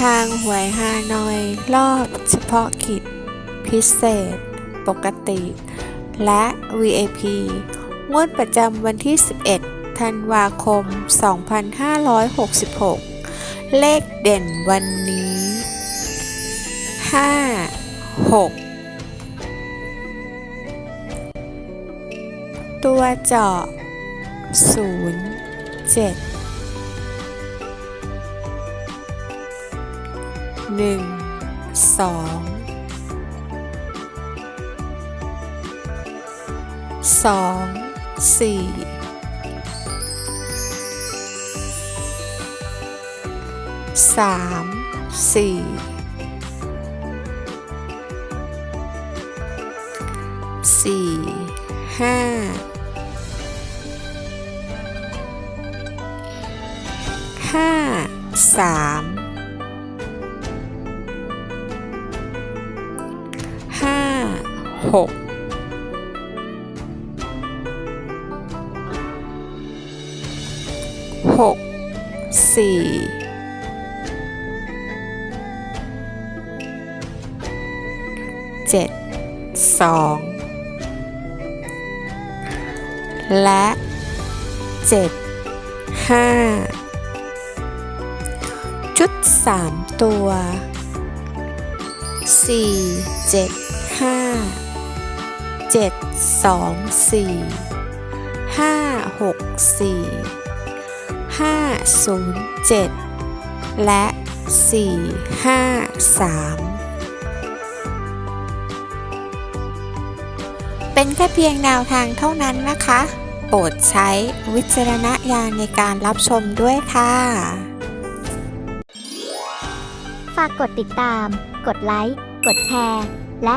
ทางหวยฮานอยรอบเฉพาะกิจ พิเศษ ปกติ และ VIP งวดประจำวันที่ 11 ธันวาคม 2566 เลขเด่นวันนี้ 5 6ตัวเจาะ0 7 หนึ่งสองสองสี่สามสี่สี่ห้าห้าสาม 6หกสี่เจ็ดสองและเจ็ดห้าจุดสามตัวสี่เจ็ดห้า เจ็ดสองสี่ห้าหกสี่ห้าศูนย์เจ็ดและสี่ห้าสามเป็นแค่เพียงแนวทางเท่านั้นนะคะ โปรดใช้วิจารณญาณในการรับชมด้วยค่ะ ฝากกดติดตาม กดไลค์ กดแชร์ และ